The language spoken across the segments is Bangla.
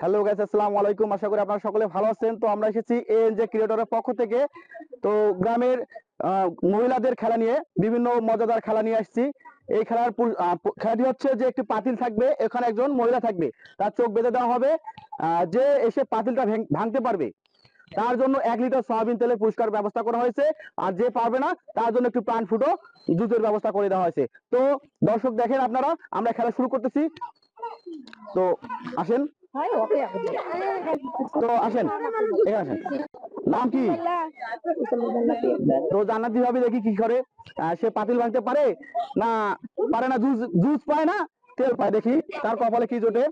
হ্যালো গাইস আসসালামু আলাইকুম। আশা করি আপনারা সকলে ভালো আছেন। তো আমরা এসেছি এএনজে ক্রিয়েটরের পক্ষ থেকে। তো গ্রামের মহিলাদের খেলা নিয়ে, বিভিন্ন মজাদার খেলা নিয়ে আসছি। এই খেলার খেলাটি হচ্ছে যে একটি পাতিল থাকবে, এখানে একজন মহিলা থাকবে। তার চোখ বেঁধে দেওয়া হবে যে এসে পাতিলটা ভেঙ- ভাঙতে পারবে। তার জন্য এক লিটার সয়াবিন তেলের পুরস্কার ব্যবস্থা করা হয়েছে। আর যে পারবে না, তার জন্য একটু প্রাণ ফুটো জুতের ব্যবস্থা করে দেওয়া হয়েছে। তো দর্শক দেখেন আপনারা, আমরা খেলা শুরু করতেছি। তো আসেন। তো আসেন আসেন। নাম কি? তো জান্নাতি ভাবি দেখি কি করে। সে পাতিল ভাঙতে পারে না পারে না, জুস জুস পায় না, তেল পায় দেখি। তার কপালে কি জোটে?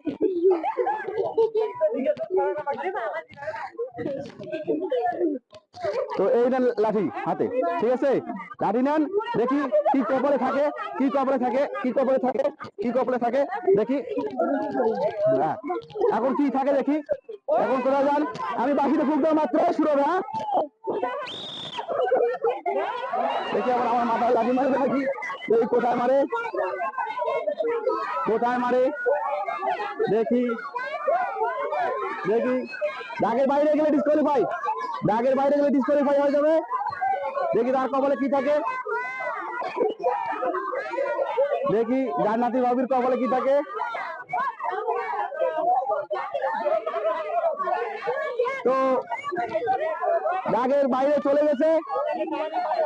তো এই নেন লাঠি হাতে, ঠিক আছে? লাঠি নেন, দেখি কি কপালে থাকে, কি কপালে থাকে, কি কপালে থাকে, কি কপালে থাকে, দেখি। হ্যাঁ এখন কি থাকে দেখি? এখন চলে যান, আমি বাকিতে ফুক দেওয়া মাত্র, শুরু হ্যাঁ? দেখি আবার আমার মাথায় লাঠি মারে দেখি এই কোথায় মারে? কোথায় মারে? দেখি। দেখি দাগের বাইরে গেলে ডিসকোয়ালিফাই দাগের বাইরে গেলে ডিসকোয়ালিফাই হয়ে যাবে। দেখি তার কপালে কি থাকে। দেখি জান্নাতি বাবির কপালে কি থাকে। তো দাগের বাইরে চলে গেছে।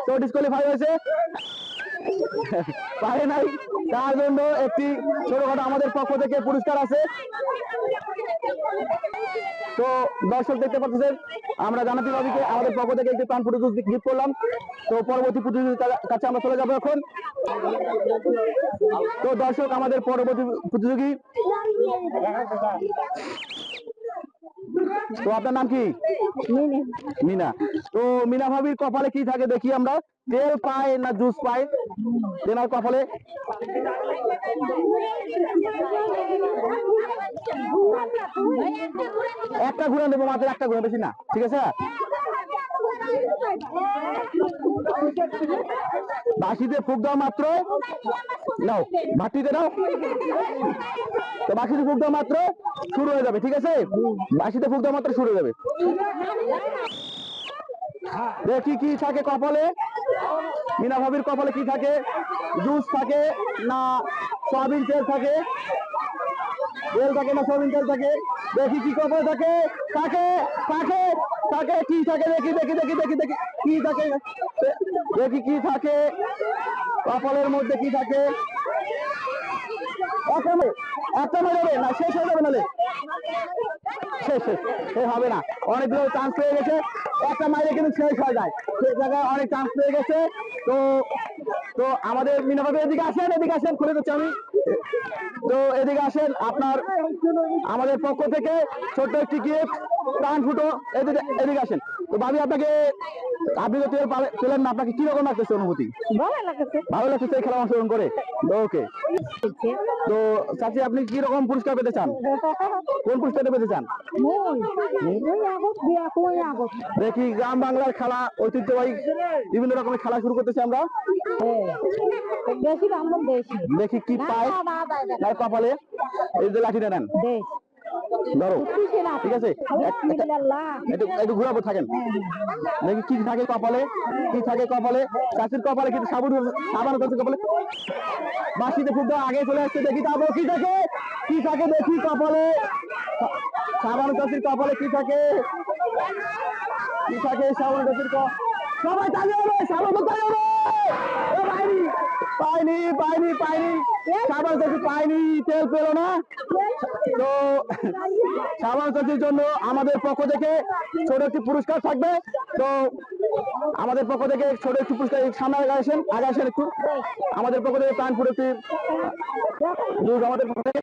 তো ডিসকোয়ালিফাই হয়েছে। পারে নাই। তার জন্য একটি ছোটখাটো আমাদের পক্ষ থেকে পুরস্কার আছে। তো দর্শক দেখতে পাচ্ছেন, আমরা জানাতে ভাবিকে আমাদের পক্ষ থেকে একটি প্রাণ ফুটো গিফট করলাম। তো পরবর্তী প্রতিযোগিতার কাছে আমরা চলে যাব এখন। তো দর্শক, আমাদের পরবর্তী প্রতিযোগী তো আপনার নাম কি? মিনা। তো মিনা ভাবির কপালে কি থাকে দেখি আমরা? তেল পায় না জুস পায়? তেনার কপালে? একটা ঘুরে নেব মাত্র একটা ঘুরে বেশি না। ঠিক আছে? বাসিতে ফুক দেওয়া মাত্র। নাও, বাটিতে নাও। তো বাসিতে ফুক দেওয়া মাত্র, শুরু হয়ে যাবে, ঠিক আছে? বাসিতে ফুক দেওয়া মাত্র, শুরু হয়ে যাবে। দেখি কি থাকে কপালে? মিনা ভাবির কপালে কি থাকে? জুস থাকে না, সয়াবিন তেল থাকে? তেল থাকে না সয়াবিন তেল থাকে। দেখি কি কপালে থাকে। থাকে থাকে থাকে, কি থাকে, দেখি দেখি দেখি দেখি দেখি, কি থাকে। দেখি কি থাকে। কপালের মধ্যে কি থাকে। একটা মে- একটা না, শেষ হয়ে যাবে নালে শেষ শেষ শেষ হবে না। অনেকগুলো চান্স পেয়ে গেছে। একটা মাইলে কিন্তু শেষ হয়ে যায়। সে জায়গায় অনেক চান্স পেয়ে গেছে। তো তো আমাদের মিনা মিনাভাবে এদিকে আসেন এদিকে আসেন, খুলে দিচ্ছি আমি। তো এদিকে আসেন, আপনার, আমাদের পক্ষ থেকে ছোট্ট একটি গিফট প্রাণ ফুটো, এদিকে এদিকে আসেন। তো ভাবি আপনাকে আপনি তো পালে- পেলেন না আপনাকে কীরকম লাগতেছে অনুভূতি? ভালো লাগতেছে। এই খেলা অংশগ্রহণ করে? ওকে। তো চাচি আপনি কি রকম পুরস্কার পেতে চান? কোন পুরস্কারটা পেতে চান? দেখি গ্রাম বাংলার খেলা ঐতিহ্যবাহী বিভিন্ন রকমের খেলা শুরু করতেছি আমরা। বেশি দেখি কি পায়। কপালে এই যে লাঠিটা নেন। ধরো, ঠিক আছে? একটু ঘুরাবো, থাকেন। কি থাকে কপালে? কি থাকে কপালে? চাষির কপালে কিন্তু সাবুন সাবান করছে কপালে। বাসিতে আগে চলে আসছে, দেখি তারপর কি থাকে? কি থাকে দেখি কপালে? সাবান চাষির কপালে কি থাকে? কি থাকে সাবান চাষির সবাই তালি হবে, সাবান হবে। পাইনি। পাইনি পাইনি পাইনি। সাবান চাষি পাইনি, তেল পেল না। তো সাবান চাষির জন্য আমাদের পক্ষ থেকে ছোট একটি পুরস্কার থাকবে। তো আমাদের পক্ষ থেকে ছোট একটি পুরস্কার সামনে আগে আসেন আগে আসেন একটু। আমাদের পক্ষ থেকে প্রাণপুর একটি আমাদের পক্ষ থেকে।